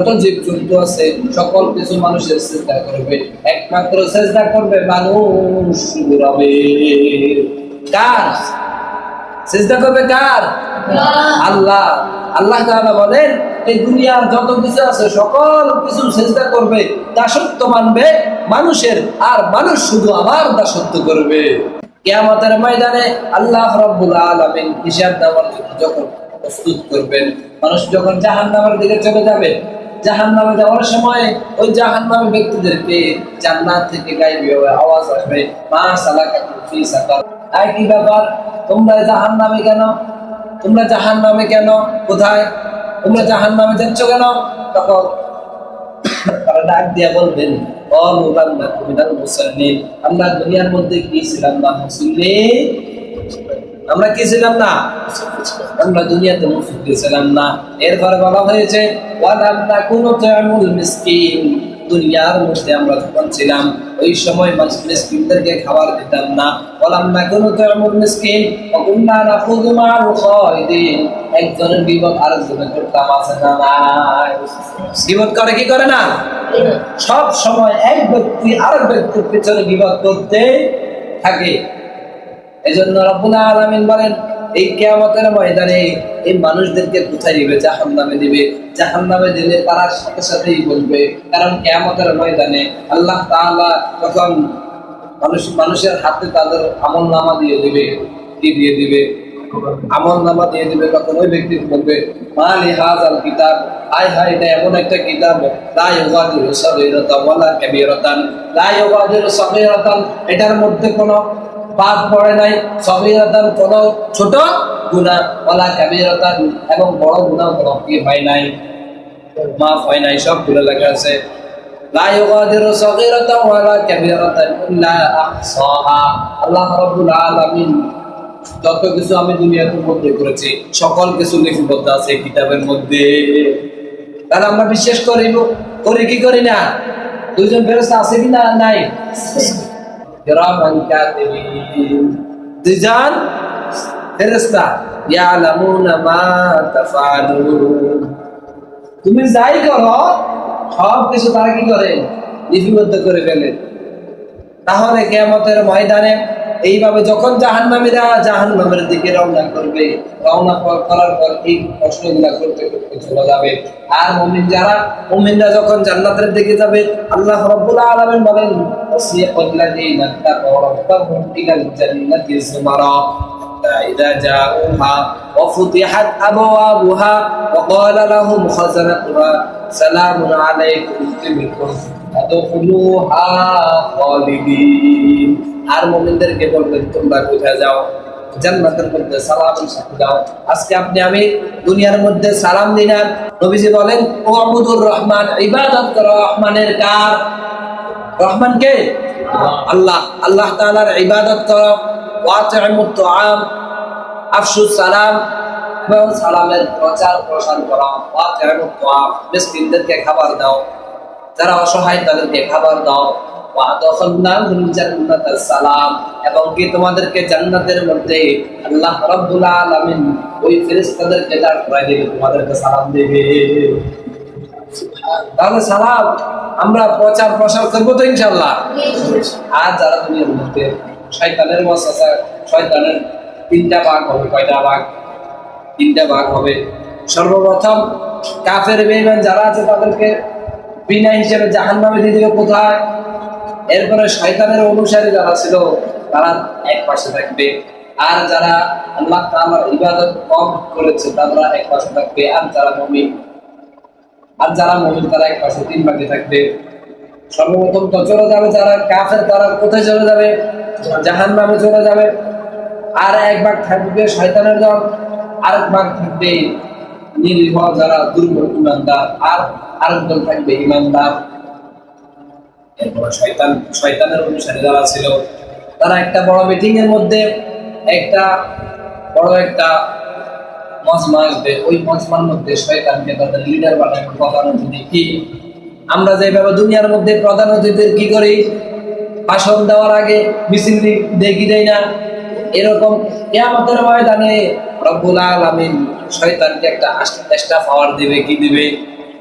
যত আছে সকল কিছু মানুষের চেষ্টা করবে। একমাত্র চেষ্টা করবে মানুষ রবে কার? চেষ্টা করবে কার? আল্লাহ। আল্লাহ। তাআলা বলেন এই দুনিয়ার যত কিছু আছে সকল কিছু চেষ্টা করবে দাসত্ব মানবে মানুষের আর মানুষ শুধু আমার দাসত্ব করবে। কিয়ামতের ময়দানে আল্লাহ রাব্বুল আলামিন হিসাব দেওয়ার জন্য যখন প্রস্তুত করবেন মানুষ যখন জাহান্নামের দিকে চলে যাবে জাহান্নামে যাওয়ার সময় ওই জাহান্নামী ব্যক্তিদেরকে জান্নাত থেকে গাইবে আওয়াজ আসবে, মা সালাকাতুম ফি সাকার। আই কি ব্যাপার? তোমরা জাহান্নামে কেন? তোমরা জাহান্নামে কেন? কোথায়? তোমরা জাহান্নামে যাচ্ছ কেন? তখন তারা ডাক দিয়া বলবেন না মিনাল আমরা দুনিয়ার মধ্যে গিয়েছিলাম ছিলাম না মুসলিম আমরা কি ছিলাম না? আমরা দুনিয়াতে মুসলিম ছিলাম না। এরপরে বলা হয়েছে, ওয়ালাম নাকুনু তু'মুল মিসকিন। দুনিয়ার মধ্যে আমরা যখন ছিলাম, ওই সময় মানুষ মিসকিনদেরকে খাবার দিতাম না। ওয়ালাম নাকুনু তু'মুল মিসকিন। ওয়া কুননা নাখুযু মা'আল খায়দিন একজনের বিপদ আরেকজনের করতাম আছে না নাই। বিপদ করে কি করে না? সব সময় এক ব্যক্তি আরেক ব্যক্তির পেছনে বিপদ করতে থাকে। এজন্য রব্বুল আলামিন বলেন, এই কিয়ামতের ময়দানে এই মানুষদেরকে কোথায় দিবে? জাহান্নামে দিবে। জাহান্নামে দিলে তারা সাথে সাথেই বলবে, কারণ কিয়ামতের ময়দানে আল্লাহ তাআলা তখন মানুষ, মানুষের হাতে তাদের আমল নামা দিয়ে দিবে। কি দিয়ে দিবে? আমল নামা দিয়ে দিবে। তখন ওই ব্যক্তি বলবে, মালি হাজাল কিতাব? আয় হায়, এটা এমন একটা কিতাব। লা ইউগাদিরু সাগীরাতান ওয়ালা কাবীরাতান। লা ইউগাদিরু সাগীরাতান। এটার মধ্যে কোনো বাদ পড়ে নাই। সবিরতার কোন ছোট গুনাহ ওয়ালা কাবীরাতান এবং বড় গুনাহ কোনো কি হয় নাই। মাফ হয় নাই সবগুলো লেখা আছে। লা ইউগাদিরু সাগীরাতান ওয়ালা কাবীরাতান ইল্লা আহসাহা। আল্লাহ রাব্বুল আলামিন যত কিছু আমি দুনিয়ার মধ্যে করেছি, সকল কিছু লিপিবদ্ধ আছে কিতাবের মধ্যে। তাহলে আমরা বিশ্বাস করিব, করি কি করি না? দুইজন ফেরস্তা আছে কি না নাই? কিরামান কাতিবিন দুইজন ফেরেশতা, ইয়ালামুনা মা তাফআলুন। তুমি যাই করো, সব কিছু তারা কি করে? লিপিবদ্ধ করে ফেলে। তাহলে কেয়ামতের ময়দানে এইভাবে যখন জাহান্নামীরা জাহান্নামের দিকে রওনা করবে রওনা কর- করার পর এই প্রশ্নগুলা করতে করতে চলে যাবে আর মুমিন যারা মুমিনরা যখন জান্নাতের দিকে যাবে আল্লাহ রাব্বুল আলামিন বলেন ওয়াসিয়াকুল লাযীনা তাকাউ রাব্বাহুম ইলাল জান্নাতি যুমারা إذا جاءوها وفتحت أبوابها وقال لهم خزنتها سلام عليكم طبتم فادخلوها خالدين আর মোমিনদেরকে বলবেন, তোমরা কোথায় যাও, জান্নাতের মধ্যে সালামের সাথে যাও আজকে আপনি, আমি দুনিয়ার মধ্যে সালাম দিলাম নবীজি বলেন, ও আবুদুর রহমান, ইবাদত রহমানের কার? রহমান কে? আল্লাহ। আল্লাহ তাআলার ইবাদত করো। ওয়াতিমুত তুআম আফসুস সালাম এবং সালামের প্রচার প্রসার করা। ওয়াতিমুত তুআম, মিসকিনদেরকে খাবার দাও। যারা অসহায় তাদেরকে খাবার দাও। সালাম। এবং কি তোমাদেরকে জান্নাতের মধ্যে আল্লাহ প্রচার প্রসার করব তো ইনশাল্লাহ আর যারা ভাগ হবে, কয়টা তিনটা ভাগ হবে। সর্বপ্রথম কাফের বেঈমান যারা আছে তাদেরকে বিনা হিসেবে জাহান্নামে দিয়ে দিবে কোথায়? এরপরে শয়তানের অনুসারী যারা ছিল, তারা এক পাশে থাকবে। আর যারা আল্লাহ তাআলার ইবাদত কম করেছে, তারা এক পাশে থাকবে। আর যারা মুমিন, আর যারা মুমিন, তারা এক পাশে তিন ভাগে থাকবে। সর্বপ্রথম তো চলে যাবে যারা কাফের, তারা কোথায় চলে যাবে? জাহান নামে চলে যাবে। আর এক ভাগ থাকবে শয়তানের দল আর এক ভাগ থাকবে নিরীহ যারা দুর্বল আর আরেক দল থাকবে ইমানদার। এরপর শয়তান, শয়তানের যারা ছিল। তারা একটা বড় মিটিং এর মধ্যে একটা বড় একটা মজমা আসবে। ওই মজমার মধ্যে শয়তানকে তাদের লিডার প্রধান অতিথি। কি? আমরা যেভাবে দুনিয়ার মধ্যে প্রধান অতিথিদের কি করি? ভাষণ দেওয়ার আগে মিছিল দেখি দেয় না। এরকম কেয়ামতের ময়দানে রব্বুল আলামিন শয়তানকে একটা এক্সট্রা পাওয়ার দিবে, কি দিবে?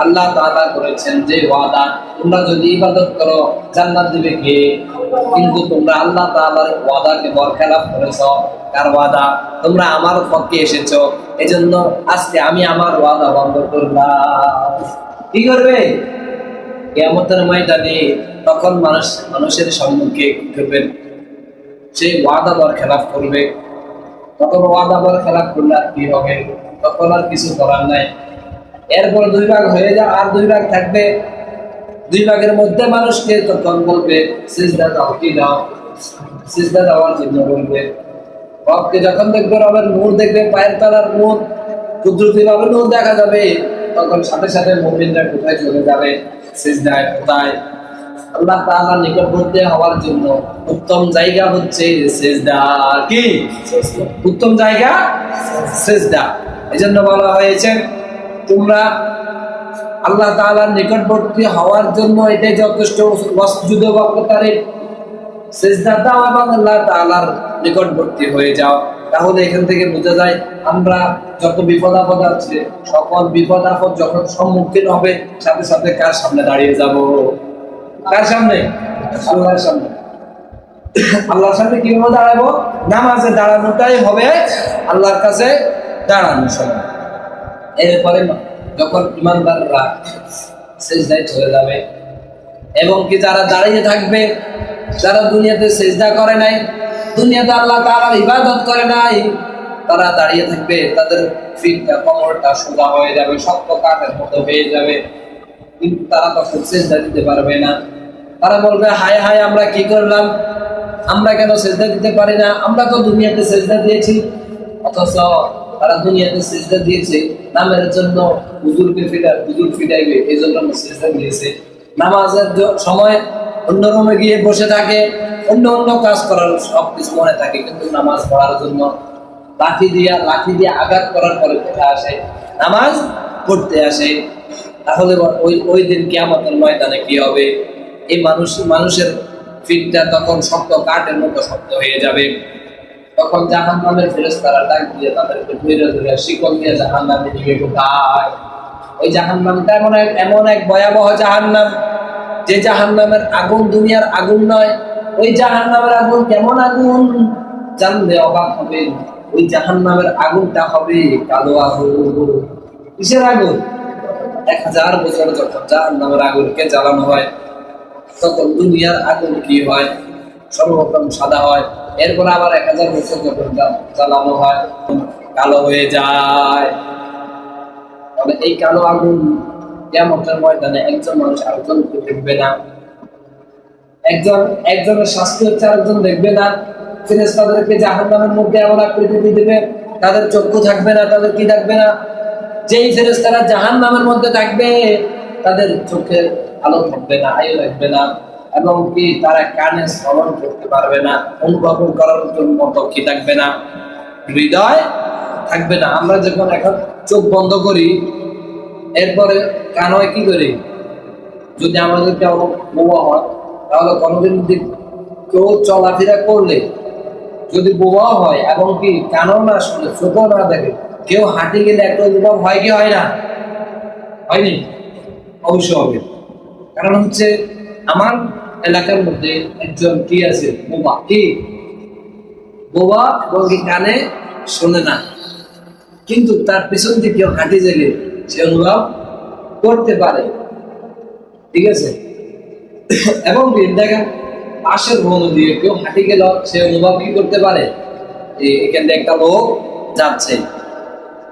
আল্লাহ তাআলা করেছেন যে ওয়াদা, তোমরা যদি ইবাদত করো, জান্নাত দিবে কে? কিন্তু তোমরা আল্লাহ তাআলার ওয়াদাকে বরখেলাপ করেছ। কার ওয়াদা? তোমরা আমার পক্ষে এসেছ। এজন্য আজকে আমি আমার ওয়াদা বন্ধ করলাম। কি করবে? কিয়ামতের ময়দানে তখন মানুষ, মানুষের সম্মুখে করবেন সেই ওয়াদা বরখেলাপ করবে। তখন ওয়াদা বর খেলাপ করলে কি হবে? তখন আর কিছু করার নাই। এরপর দুই ভাগ হয়ে যা আর দুই ভাগ থাকবে। দুই ভাগের মধ্যে মানুষকে তখন বলবে, সিজদা দাও, কি দাও? সিজদা দেওয়ার জন্য বলবে। রবকে যখন দেখবে, রবের নূর দেখবে, পায়ের তলার নূর কুদরতি ভাবে নূর দেখা যাবে, তখন সাথে সাথে মুমিনরা কোথায় চলে যাবে? সিজদায়, কোথায়? আল্লাহ তাআলার নিকটবর্তী হওয়ার জন্য উত্তম জায়গা হচ্ছে সেজদা কি? উত্তম জায়গা, সেজদা। এজন্য বলা হয়েছে তোমরা আল্লাহ তাআলার নিকটবর্তী হওয়ার জন্য এটাই যথেষ্ট ওয়াসজুদ ওয়াক্তারে সেজদা দাও এবং আল্লাহ তাআলার নিকটবর্তী হয়ে যাও। তাহলে এখান থেকে বোঝা যায় আমরা যত বিপদ আপদ আছে, সকল বিপদ আপদ যখন সম্মুখীন হবে, সাথে সাথে কার সামনে দাঁড়িয়ে যাব? কার সামনে? আল্লাহর সামনে। আল্লাহর সামনে কীভাবে দাঁড়াবো? নামাজে দাঁড়ানোটাই হবে আল্লাহর কাছে দাঁড়ানোর সময়। এরপরে যখন ইমানদাররা সেজদায় চলে যাবে, এবং কি যারা দাঁড়িয়ে থাকবে, যারা দুনিয়াতে সেজদা করে নাই, দুনিয়াতে আল্লাহ তারা ইবাদত করে নাই, তারা দাঁড়িয়ে থাকবে, তাদের ফিটটা কোমরটা সোজা হয়ে যাবে, শক্ত কাঠের মতো হয়ে যাবে। কিন্তু তারা তখন সেজদা দিতে পারবে না। তারা বলবে, হায় হায়, আমরা কি করলাম? আমরা কেন সেজদা দিতে পারি না? আমরা তো দুনিয়াতে সেজদা দিয়েছি। অথচ তারা দুনিয়াতে সেজদা দিয়েছে, নামের জন্য হুজুরকে ফিটা, হুজুর ফিটাইবে এই জন্য সেজদা দিয়েছে। নামাজের সময় অন্য রুমে গিয়ে বসে থাকে, অন্য অন্য কাজ করার সব কিছু মনে থাকে, কিন্তু নামাজ পড়ার জন্য লাঠি দিয়া, লাঠি দিয়ে আঘাত করার পরে কোথা আসে, নামাজ পড়তে আসে। তাহলে ওই ওই দিন কিয়ামতের ময়দানে কি হবে? এই মানুষ, মানুষের ফিটটা তখন শক্ত, কাঠের মতো শক্ত হয়ে যাবে। তখন জাহান নামের ফেরেস্তারা ডাক দিয়ে তাদেরকে ধরে ধরে শিকল দিয়ে জাহান নামে নিবে কোথায় ওই জাহান নামটা এমন এক এমন এক ভয়াবহ জাহান নাম যে জাহান নামের আগুন দুনিয়ার আগুন নয়। ওই জাহান নামের আগুন কেমন আগুন? জানলে অবাক হবে ওই জাহান নামের আগুনটা হবে কালো আগুন। কিসের আগুন? এক হাজার বছর যখন জাহান নামের আগুনকে জ্বালানো হয়, তখন দুনিয়ার আগুন কি হয়? সর্বপ্রথম সাদা হয়, এরপর আবার এক হাজার বছর যখন জ্বালানো হয়, কালো হয়ে যায়। এই কালো আগুন কেমতের ময়দানে একজন মানুষ আরেকজনকে দেখবে না। একজন একজনের শাস্তি হচ্ছে আরেকজন দেখবে না। ফিরেস তাদেরকে জাহান্নামের মধ্যে এমন আকৃতি দিবে, তাদের চক্ষু থাকবে না, তাদের কি থাকবে না? যেই ফেরেস তারা জাহান নামের মধ্যে থাকবে, তাদের চোখের আলো থাকবে না, আয়ু থাকবে না। এবং কি তারা কানে শ্রবণ করতে পারবে না অনুভব করার জন্য কি থাকবে না, হৃদয় থাকবে না। আমরা যখন এখন চোখ বন্ধ করি, এরপরে কান হয় কি করি? যদি আমাদের কেউ বোবা হয়, তাহলে কোনোদিন যদি কেউ চলাফেরা করলে, যদি বোবা হয় এবং কি কানও না শুনে, চোখও না দেখে, কেউ হাঁটে গেলে একটা অনুভব হয় কি হয় না? হয়নি? অবশ্যই হবে। কারণ হচ্ছে আমার এলাকার মধ্যে একজন কি আছে? বোবা। কি? বোবা এবং কি কানে শোনে না। কিন্তু তার পিছন দিকে কেউ হাঁটে সে অনুভব করতে পারে। ঠিক আছে? এবং কি দেখেন পাশের বন দিয়ে কেউ হাঁটি গেল সে অনুভব কি করতে পারে? এখান থেকে একটা লোক যাচ্ছে।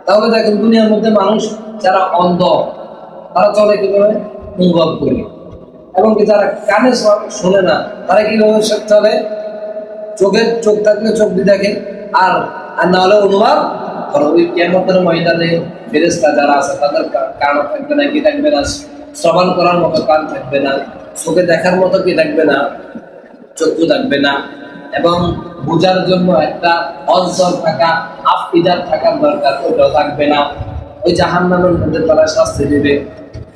তাহলে দেখেন, দুনিয়ার মধ্যে মানুষ যারা অন্ধ, তারা চলে কীভাবে? অনুভব করে। এবং যারা কানে শোনে না, তারা কীভাবে চলে চোখের চোখ থাকলে চোখ দিয়ে দেখে, আর আর না হলে অনুভব ওই কেমতের ময়দানে ফেরেস্তা যারা আছে, তাদের কা- থাকবে না জন্য একটা থাকা দরকার থাকবে না। ওই জাহান্নামের মধ্যে তারা শাস্তি দিবে।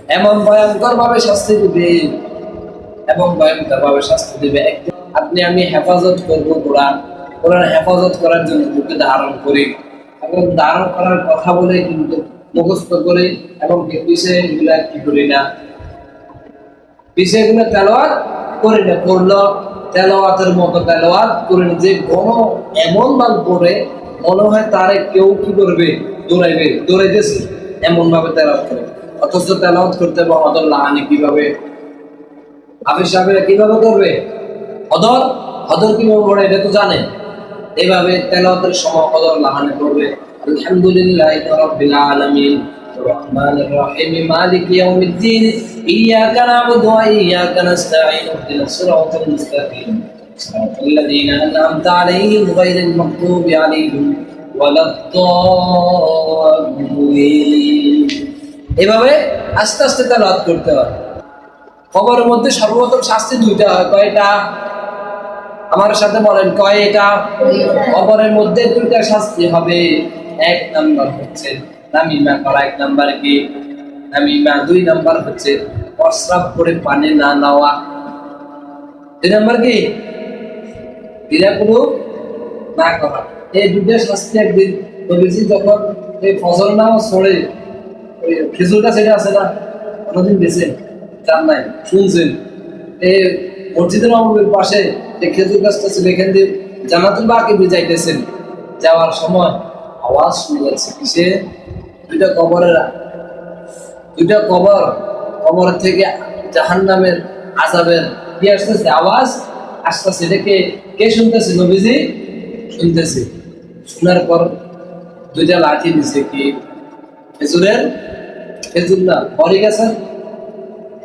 এমন ভয়ঙ্কর ভাবে শাস্তি দিবে এবং ভয়ঙ্কর ভাবে শাস্তি দিবে। একদিন আপনি, আমি হেফাজত করব কোরআন। কোরআন হেফাজত করার জন্য বুকে ধারণ করি। এবং ধারণ করার কথা বলে কিন্তু মুখস্থ করে এবং পিছিয়ে এগুলা কি করি না। বিষয়গুলো তেলাওয়াত করি না। করল, তেলাওয়াতের মতো তেলাওয়াত করে যে ঘন এমন ভাবে পড়ে, মনে হয় তারে কেউ কি করবে? দৌড়াইবে। দৌড়াইতেছে। এমন ভাবে তেলাওয়াত করে। অথচ তেলাওয়াত করতে বা অদর লাহানি কীভাবে? হাফিজ সাহেবেরা কিভাবে করবে হদর হদর কিভাবে পড়ে এটা তো জানে এইভাবে তেলাওয়াতের সময় হদর লাহানি করবে আলহামদুলিল্লাহ রাব্বিল আলামিন الرحمن الرحيم مالك يوم الدين إياك نعبد وإياك نستعين اهدنا الصراط المستقيم صراط الذين أنعمت عليهم غير المغضوب عليهم ولا الضالين এভাবে আস্তে আস্তে তেলাওয়াত করতে হয় খবরের মধ্যে সর্বপ্রথম শাস্তি দুইটা হয়। কয়টা? আমার সাথে বলেন, কয়টা? খবরের মধ্যে দুইটা শাস্তি হবে। এক নাম্বার হচ্ছে নামিমা করা এক নাম্বার কি? নামিমা, দুই নাম্বার হচ্ছে প্রস্রাব করে পানি না নেওয়া। দুই নাম্বার কি? ক্রিয়াগুলো না করা। এই দুইটা শাস্তি একদিন নবীজি যখন এই ফজর নামাজ পড়ে, ওই সেটা আছে না? কোনোদিন গেছেন জান নাই শুনছেন। এই মসজিদের নবমীর পাশে যে খেজুর গাছটা ছিল এখান দিয়ে জানাতুল বাকি দিয়ে যাইতেছেন। যাওয়ার সময় আওয়াজ শুনে যাচ্ছে কিসে? দুইটা কবরের দুইটা কবর কবর থেকে জাহান নামের আজাবের কি আসতেছে? আওয়াজ আসতেছে। এটাকে কে শুনতেছে নবীজি? শুনতেছে। শোনার পর দুইটা লাঠি দিছে কি? খেজুরের? খেজুর না পরে গেছে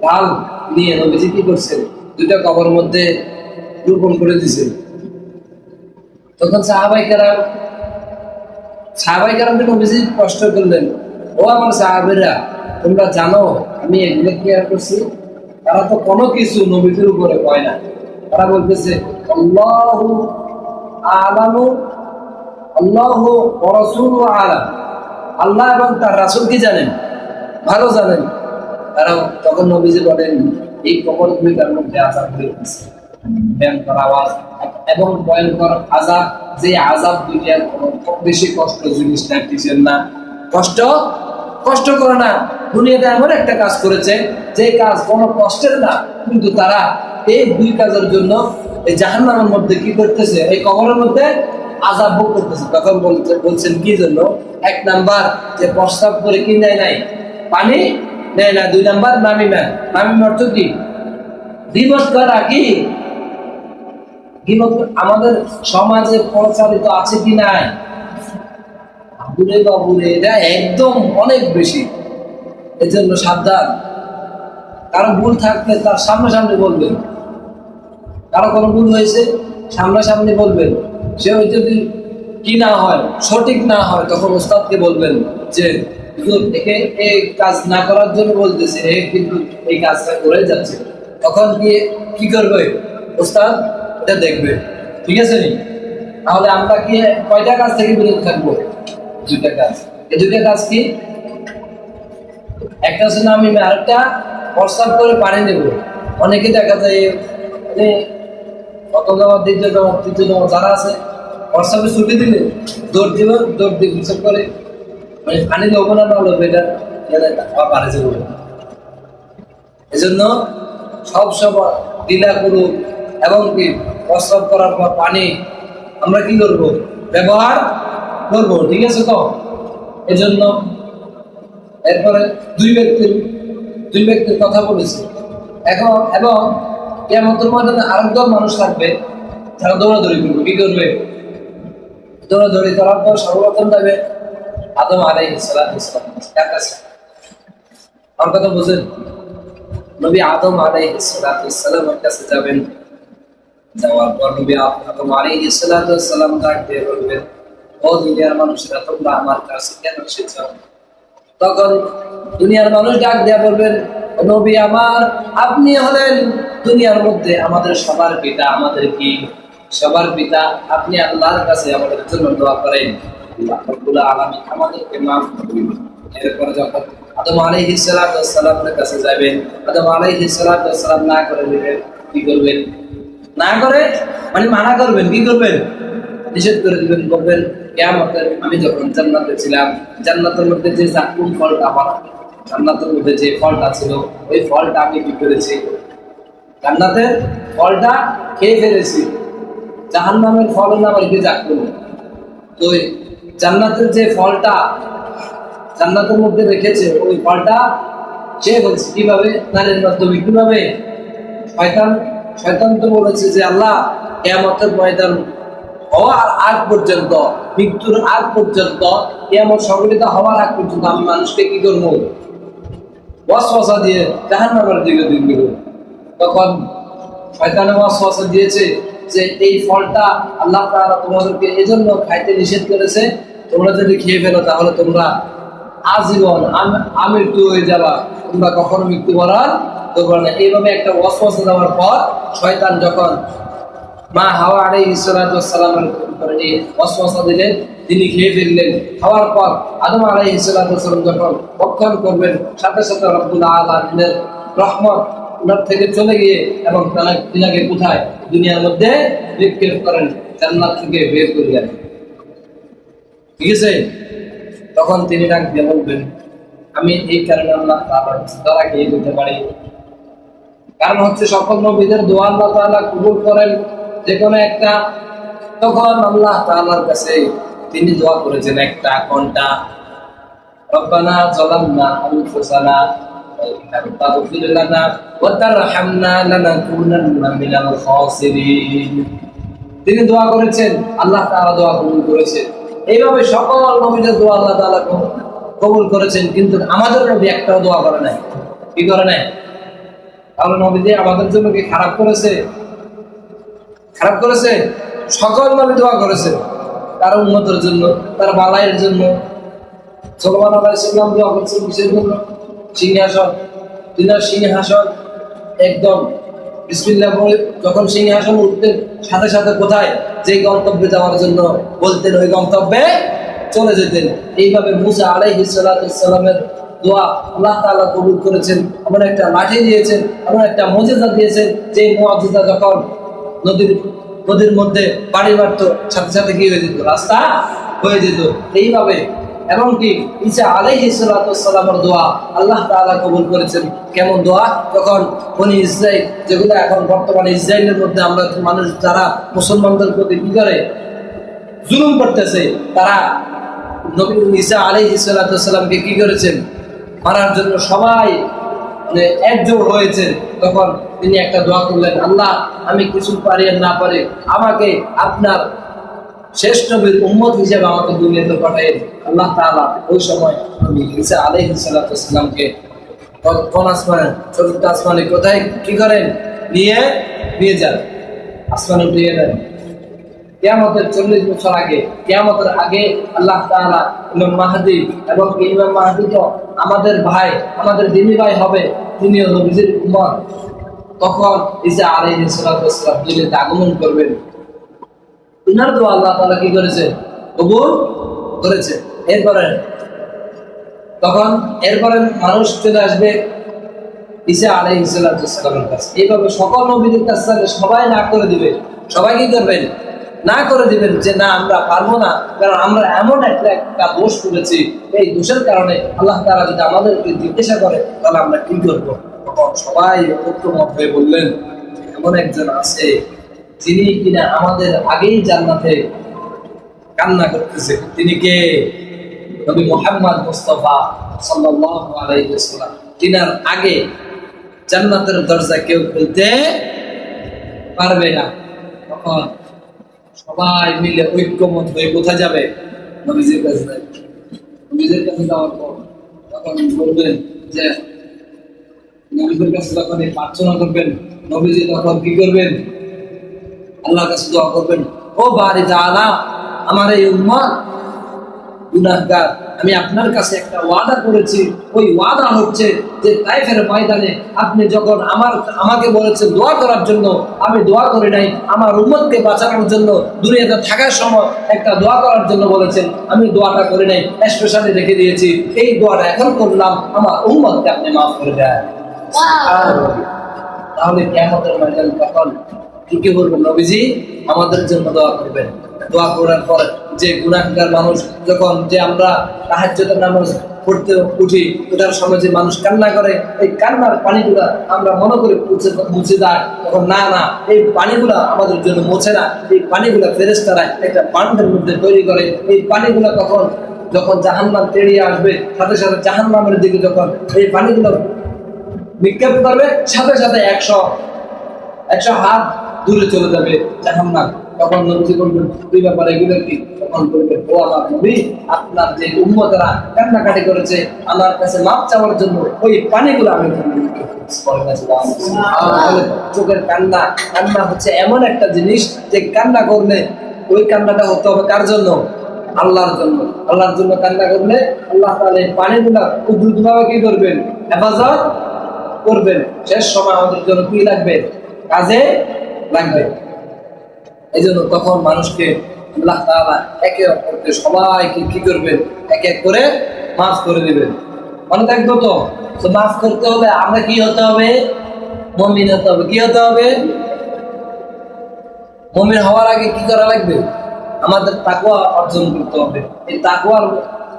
ডাল নিয়ে নবীজি কি করছেন দুইটা কবর মধ্যে রোপণ করে দিছে। তখন সাহাবাইকারা সাহাবাইকারামকে নবীজি কষ্ট করলেন। ও আমার সাহাবেরা, তোমরা জানো, আমি এগুলো কেয়ার করছি? তারা তো কোনো কিছু নবীদের উপরে কয় না। তারা বলতেছে, আল্লাহু আলামু, আল্লাহু রসুল আলাম। আল্লাহ এবং তার রাসূল কি জানেন? ভালো জানেন। তারা তখন নবীজি বলেন, এই কবর গুলিটার মধ্যে আজাব গেছে। ভয়ঙ্কর আওয়াজ এবং ভয়ঙ্কর আজাব যে আজাব দুইটার কোনো বেশি কষ্ট জিনিস না না। কষ্ট? কষ্ট করে না। দুনিয়াতে এমন একটা কাজ করেছে, যে কাজ কোনো কষ্টের না, কিন্তু তারা এই দুই কাজের জন্য এই জাহান্নামের মধ্যে কি করতেছে? এই কবরের মধ্যে আজাব ভোগ করতেছে। তখন বলছে বলছেন কি জন্য? এক নাম্বার, যে প্রস্তাব করে কি নেয় নাই? পানি নেয় না, দুই নাম্বার নামিমা নামিমা অর্থ কি? বিপদ করা কি? আমাদের সমাজে প্রচারিত আছে কি নাই? একদম অনেক বেশি। এর জন্য সাবধান। কারও ভুল থাকলে তার সামনাসামনি বলবেন। কারও কোনো ভুল হয়েছে, সামনাসামনি বলবেন। সে যদি কি না হয়, সঠিক না হয়, তখন ওস্তাদকে বলবেন যে একে এই কাজ না করার জন্য বলতেছে কিন্তু এই কাজটা করে যাচ্ছে। তখন কি কি করবে? ওস্তাদ, এটা দেখবে। ঠিক আছে নি? তাহলে আমরা কি কয়টা কাজ থেকে বিরত থাকব? দুইটা কাজ। এই দুইটা কাজ কি? একটা হচ্ছে আমি আরেকটা প্রস্তাব করে পানি নেব অনেকে দেখা যায় মানে জমা দ্বিতীয় জমা তৃতীয় জমা যারা আছে প্রস্তাবে ছুটি দিলে দৌড় দিব, দৌড় দিয়ে করে। মানে পানি দেবো না না লোক এটা পারে যাব এজন্য সব সময় দিলা করুক এবং কি প্রস্রাব করার পর পানি আমরা কি করব? ব্যবহার করব, ঠিক আছে তো? এজন্য এরপরে দুই ব্যক্তির দুই ব্যক্তির কথা বলেছি। এখন, এবং কেমতের ময়দানে আরেকদল মানুষ থাকবে, যারা দৌড়াদৌড়ি করবে। কি করবে? দৌড়াদৌড়ি করার পর সর্বপ্রথম যাবে আদম আলাই ইসলাম কথা বুঝেন নবী আদম ওয়াসসালামের কাছে যাবেন। যাওয়ার পর নবী আদম ডাক দিয়ে বলবেন ও দুনিয়ার মানুষেরা, তোমরা আমার কাছে কেন এসেছ? তখন দুনিয়ার মানুষ ডাক দিয়া বলবেন নবী আমার, আপনি হলেন দুনিয়ার মধ্যে আমাদের সবার পিতা, আমাদের কি? সবার পিতা, আপনি আল্লাহর কাছে আমাদের জন্য দোয়া করেন। না করে কি করবেন? না করে? মানে করবেন, কি করবেন? নিষেধ করে দিবেন আমি যখন জান্নাতে ছিলাম, জান্নাতের মধ্যে যে জাকুম ফলটা আমার জান্নাতের মধ্যে যে ফলটা ছিল, ওই ফলটা আমি কি করেছি? জান্নাতের ফলটা খেয়ে ফেলেছি। জাহান্নামের ফল নাম আর কি তো জান্নাতের যে ফলটা, জান্নাতের মধ্যে রেখেছে, ওই ফলটা সে বলছে? কীভাবে? নারীর মাধ্যমে। কীভাবে? শয়তান শয়তান তো বলেছে যে, আল্লাহ কেয়ামতের ময়দান হওয়ার আগ পর্যন্ত, মৃত্যুর আগ পর্যন্ত, কেয়ামত সংগঠিত হওয়ার আগ পর্যন্ত আমি মানুষকে কি করব? ওয়াসওয়াসা দিয়ে জাহান্নামের দিকে দিক দিব। তখন শয়তানে ওয়াসওয়াসা দিয়েছে যে এই ফলটা আল্লাহ তাআলা তোমাদেরকে এজন্য খাইতে নিষেধ করেছে, তোমরা যদি খেয়ে ফেলো তাহলে তোমরা আজীবন আম- আমৃত্যু হয়ে যাবা, তোমরা কখনো মৃত্যুবরণ করবে না। এইভাবে একটা ওয়াসওয়াসা দেওয়ার পর শয়তান যখন মা হাওয়া আলাই ইসলাতামের এই ওয়াসওয়াসা দিলেন, তিনি খেয়ে ফেললেন। খাওয়ার পর আদম আলাই ইসলাতাম যখন ভক্ষণ করবেন, সাথে সাথে রব্বুল আলমিনের রহমত ওনার থেকে চলে গিয়ে এবং তিনাকে কোথায়? দুনিয়ার মধ্যে নিক্ষেপ করেন, জান্নাত থেকে বের করলেন ঠিক আছে? তখন তিনি ডাক দিয়ে বলবেন, আমি এই কারণে আল্লাহ তাআলার দ্বারা খেয়ে দিতে পারি। কারণ হচ্ছে সকল নবীদের দোয়া আল্লাহ তাআলা কবুল করেন। যে কোনো একটা, তখন আল্লাহ তাআলার কাছে তিনি দোয়া করেছেন, একটা কোনটা রব্বানা যালামনা আনফুসানা। وإن لم تغفر لنا وترحمنا لنكونن من الخاسرين তিনি দোয়া করেছেন আল্লাহ তাআলা দোয়া কবুল করেছেন এইভাবে সকল নবীদের দোয়া আল্লাহ তাআলা কবুল- কবুল করেছেন কিন্তু আমাদের নবী একটাও দোয়া করে নাই কি করে নাই তাহলে নবীজি আমাদের জন্য কি খারাপ করেছে খারাপ করেছে সকল নবী দোয়া করেছে তার উন্নতের জন্য তার বালাইয়ের জন্য সলমান আলাইসাল্লাম দোয়া করছেন কিসের জন্য সিংহাসন, তিনার সিংহাসন একদম বলে যখন সিংহাসন উঠতেন সাথে সাথে কোথায়? যে গন্তব্যে যাওয়ার জন্য বলতেন, ওই গন্তব্যে চলে যেতেন। এইভাবে মুসা আলাইহি সালামের দোয়া আল্লাহ তাআলা কবুল করেছেন, এমন একটা লাঠি দিয়েছেন, এমন একটা মজেজা দিয়েছেন যে মজেজা যখন নদীর নদীর মধ্যে বাড়ি মারত, সাথে সাথে কি হয়ে যেত? রাস্তা হয়ে যেত। এইভাবে এমনকি ঈসা আলাইহি দোয়া আল্লাহ তাআলা কবুল করেছেন। কেমন দোয়া? যখন বনি ইসরাইল যেগুলো এখন বর্তমানে ইসরায়েলের মধ্যে আমরা মানুষ যারা মুসলমানদের প্রতি কি করে? জুলুম করতেছে, তারা নবী ঈসা আলাইহি সালামকে কি করেছেন? মারার জন্য সবাই মানে একজোট হয়েছে। তখন তিনি একটা দোয়া করলেন, আল্লাহ, আমি কিছু পারি আর না পারি, আমাকে আপনার শেষ নবীর উম্মত হিসেবে আমাকে দুনিয়াতে পাঠাই আল্লাহ তাআলা ওই সময় নবী ঈসা আলাইহি সালামকে কোন আসমানে, চতুর্থ আসমানে কোথায়? কি করেন? নিয়ে নিয়ে যান। আসমানে উঠিয়ে নেন কেয়ামতের চল্লিশ বছর আগে, কেয়ামতের আগে আল্লাহ তাআলা ইমাম মাহাদি এবং ইমাম মাহাদি তো আমাদের ভাই, আমাদের দিনী ভাই হবে, তিনিও নবীজির উম্মত। তখন ঈসা আলাইহিস সালাম দুনিয়াতে আগমন করবেন। উনার দোয়া আল্লাহ তাআলা কি করেছে? কবুল করেছে। এরপরে তখন এরপরে মানুষ চলে আসবে ঈসা আলাইহিস সালামের কাছে। এইভাবে সকল নবীদের কাছে সবাই না করে দিবে। সবাই কি করবেন? না করে দিবেন যে না, আমরা পারব না। কারণ আমরা এমন একটা একটা দোষ করেছি। এই দোষের কারণে আল্লাহ তাআলা যদি আমাদেরকে জিজ্ঞাসা করে, তাহলে আমরা কি করব? তখন সবাই ঐক্যমত হয়ে বললেন, এমন একজন আছে যিনি কিনা আমাদের আগেই জান্নাতে কান্না করতেছে, তিনি কে? নবী মোহাম্মদ মুস্তাফা সাল্লাল্লাহু আলাইহি ওয়াসাল্লাম। তিনার আগে জান্নাতের দরজা কেউ খুলতে পারবে না। তখন সবাই মিলে ঐক্যমত হয়ে কোথায় যাবে? নবীজির কাছে যাবে। নবীজির কাছে যাওয়ার পর তখন বলবেন যে, নবীজির কাছে যখন এই প্রার্থনা করবেন, নবীজি তখন কি করবেন? আল্লাহর কাছে দোয়া করবেন। ও বাড়ি জানা আমার এই উম্মত গুনাহগার আমি আপনার কাছে একটা ওয়াদা করেছি। ওই ওয়াদা হচ্ছে যে তাইফের ময়দানে আপনি যখন আমার আমাকে বলেছেন দোয়া করার জন্য আমি দোয়া করি নাই আমার উম্মতকে বাঁচানোর জন্য দুনিয়াতে থাকার সময় একটা দোয়া করার জন্য বলেছেন আমি দোয়াটা করি নাই স্পেশালি রেখে দিয়েছি। এই দোয়াটা এখন করলাম আমার উম্মতকে আপনি মাফ করে দেয় তাহলে কেমন ময়দান তখন কি কি বলবেন নবীজি? আমাদের জন্য দোয়া করবেন। দোয়া করার পর যে গুণাগার মানুষ যখন যে আমরা তাহাজ্জুদের নামাজ পড়তে উঠি, ওটার সময় যে মানুষ কান্না করে, এই কান্নার পানিগুলা আমরা মনে করি মুছে মুছে দেয়। তখন না না, এই পানিগুলা আমাদের জন্য মোছে না। এই পানিগুলা ফেরেস্তারা একটা বান্ডের মধ্যে তৈরি করে। এই পানিগুলা তখন যখন জাহান্নাম তেড়িয়ে আসবে, সাথে সাথে জাহান্নামের দিকে যখন এই পানিগুলো নিক্ষেপ করবে, সাথে সাথে একশো একশো হাত দূরে চলে যাবে তখন বলবেন, দুই ব্যাপারে এগুলো কি তখন বলবেন ও আমার নবী, আপনার যে উম্মতেরা কান্নাকাটি করেছে আমার কাছে মাপ চাওয়ার জন্য ওই পানিগুলো আমি চোখের কান্না কান্না হচ্ছে এমন একটা জিনিস যে কান্না করলে ওই কান্নাটা হতে হবে কার জন্য? আল্লাহর জন্য। আল্লাহর জন্য কান্না করলে আল্লাহ তাহলে পানিগুলা খুব দ্রুতভাবে কি করবেন? হেফাজত করবেন। শেষ সময় আমাদের জন্য কি লাগবে? কাজে লাগবে এই জন্য তখন মানুষকে আল্লাহ তাআলা একে অপরকে সবাইকে কি করবেন এক এক করে মাফ করে দিবেন মনে থাকব তো? তো মাফ করতে হলে আমরা কি হতে হবে? মমিন হতে হবে। কি হতে হবে? মমিন হওয়ার আগে কি করা লাগবে? আমাদের তাকুয়া অর্জন করতে হবে। এই তাকুয়ার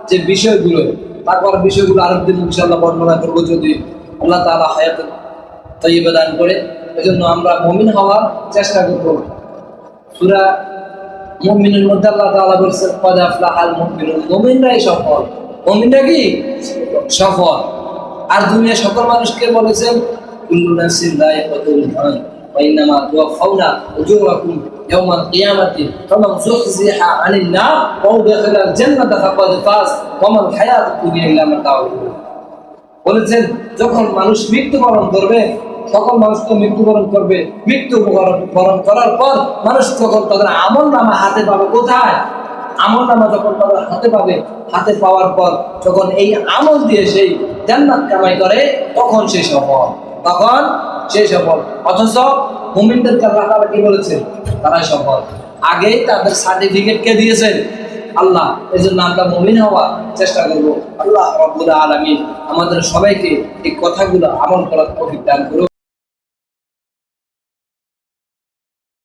যে বিষয়গুলো তাকুয়ার বিষয়গুলো আরেকদিন ইনশাল্লাহ বর্ণনা করব যদি আল্লাহ তাআলা হায়াত তৈবা দান করে। এজন্য আমরা মমিন হওয়ার চেষ্টা করব। সুরা মুমিনের মধ্যে আল্লাহ তাআলা বলেছেন, কদ আফলাহাল মুমিনুন মুমিনরাই সফল। মুমিনরা কি? সফল। আর দুনিয়া সকল মানুষকে বলেছেন, কুল্লু মাউত ওয়া ইন্নামা তুওয়াফাউনা উজুরাকুম ইয়াওমাল কিয়ামাতি ফামান যুহজিহা আনিন নার ওয়া উদখিলাল জান্নাতা ফাকাদ ওয়া মাল হায়াতুদ দুনিয়া ইল্লা গুরুর। বলেছেন, যখন মানুষ মৃত্যুবরণ করবে সকল মানুষ তো মৃত্যুবরণ করবে। মৃত্যু বরণ করার পর মানুষ যখন তাদের আমল নামা হাতে পাবে কোথায়? আমল নামা যখন তাদের হাতে পাবে, হাতে পাওয়ার পর যখন এই আমল দিয়ে সেই জান্নাত কামাই করে, তখন সে সফল। তখন সে সফল। অথচ মুমিনদেরকে আল্লাহ তাআলা কি বলেছেন? তারাই সফল। আগেই তাদের সার্টিফিকেট কে দিয়েছেন। আল্লাহ এই জন্য আমরা মমিন হওয়ার চেষ্টা করব। আল্লাহ রব্বুল আলমী আমাদের সবাইকে এই কথাগুলো আমল করার দান করুন